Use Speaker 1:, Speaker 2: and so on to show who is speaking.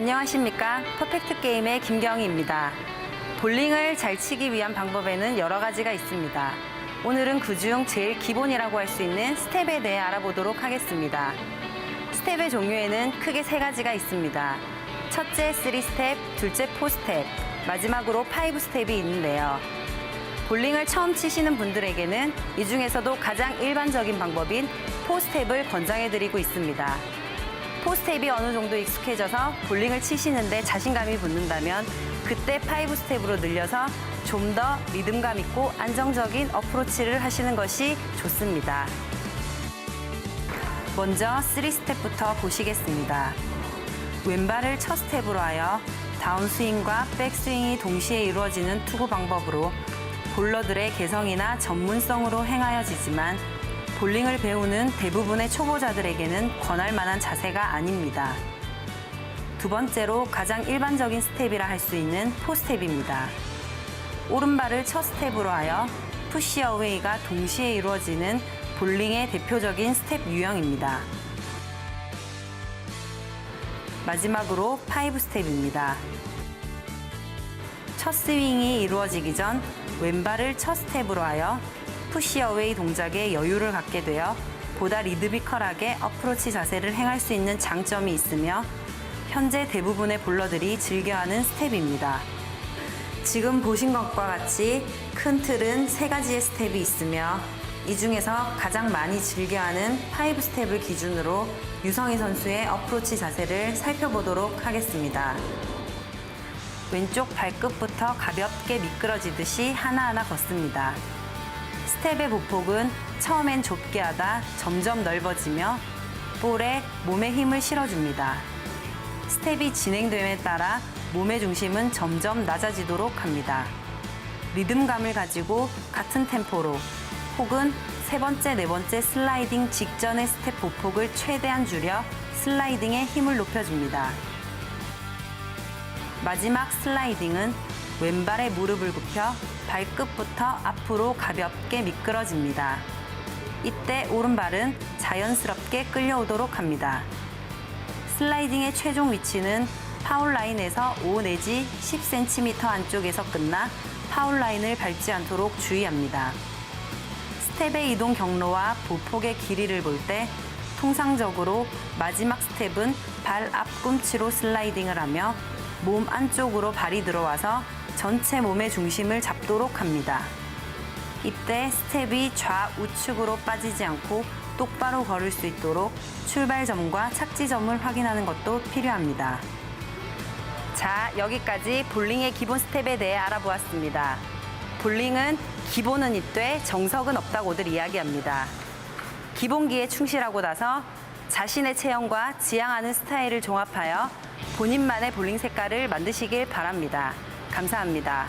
Speaker 1: 안녕하십니까. 퍼펙트 게임의 김경희입니다. 볼링을 잘 치기 위한 방법에는 여러 가지가 있습니다. 오늘은 그중 제일 기본이라고 할 수 있는 스텝에 대해 알아보도록 하겠습니다. 스텝의 종류에는 크게 세 가지가 있습니다. 첫째 3스텝, 둘째 4스텝, 마지막으로 5스텝이 있는데요. 볼링을 처음 치시는 분들에게는 이 중에서도 가장 일반적인 방법인 4스텝을 권장해드리고 있습니다. 포스텝이 어느 정도 익숙해져서 볼링을 치시는데 자신감이 붙는다면 그때 파이브 스텝으로 늘려서 좀 더 리듬감 있고 안정적인 어프로치를 하시는 것이 좋습니다. 먼저 3스텝부터 보시겠습니다. 왼발을 첫 스텝으로 하여 다운스윙과 백스윙이 동시에 이루어지는 투구 방법으로 볼러들의 개성이나 전문성으로 행하여지지만 볼링을 배우는 대부분의 초보자들에게는 권할 만한 자세가 아닙니다. 두 번째로 가장 일반적인 스텝이라 할 수 있는 포스텝입니다. 오른발을 첫 스텝으로 하여 푸시 어웨이가 동시에 이루어지는 볼링의 대표적인 스텝 유형입니다. 마지막으로 파이브 스텝입니다. 첫 스윙이 이루어지기 전 왼발을 첫 스텝으로 하여 푸시 어웨이 동작에 여유를 갖게 되어 보다 리드미컬하게 어프로치 자세를 행할 수 있는 장점이 있으며 현재 대부분의 볼러들이 즐겨하는 스텝입니다. 지금 보신 것과 같이 큰 틀은 세 가지의 스텝이 있으며 이 중에서 가장 많이 즐겨하는 파이브 스텝을 기준으로 유성희 선수의 어프로치 자세를 살펴보도록 하겠습니다. 왼쪽 발끝부터 가볍게 미끄러지듯이 하나하나 걷습니다. 스텝의 보폭은 처음엔 좁게 하다 점점 넓어지며 볼에 몸에 힘을 실어줍니다. 스텝이 진행됨에 따라 몸의 중심은 점점 낮아지도록 합니다. 리듬감을 가지고 같은 템포로 혹은 세 번째, 네 번째 슬라이딩 직전의 스텝 보폭을 최대한 줄여 슬라이딩에 힘을 높여줍니다. 마지막 슬라이딩은 왼발에 무릎을 굽혀 발끝부터 앞으로 가볍게 미끄러집니다. 이때 오른발은 자연스럽게 끌려오도록 합니다. 슬라이딩의 최종 위치는 파울라인에서 5 내지 10cm 안쪽에서 끝나 파울라인을 밟지 않도록 주의합니다. 스텝의 이동 경로와 보폭의 길이를 볼 때 통상적으로 마지막 스텝은 발 앞꿈치로 슬라이딩을 하며 몸 안쪽으로 발이 들어와서 전체 몸의 중심을 잡도록 합니다. 이때 스텝이 좌우측으로 빠지지 않고 똑바로 걸을 수 있도록 출발점과 착지점을 확인하는 것도 필요합니다. 자, 여기까지 볼링의 기본 스텝에 대해 알아보았습니다. 볼링은 기본은 있되 정석은 없다고들 이야기합니다. 기본기에 충실하고 나서 자신의 체형과 지향하는 스타일을 종합하여 본인만의 볼링 색깔을 만드시길 바랍니다. 감사합니다.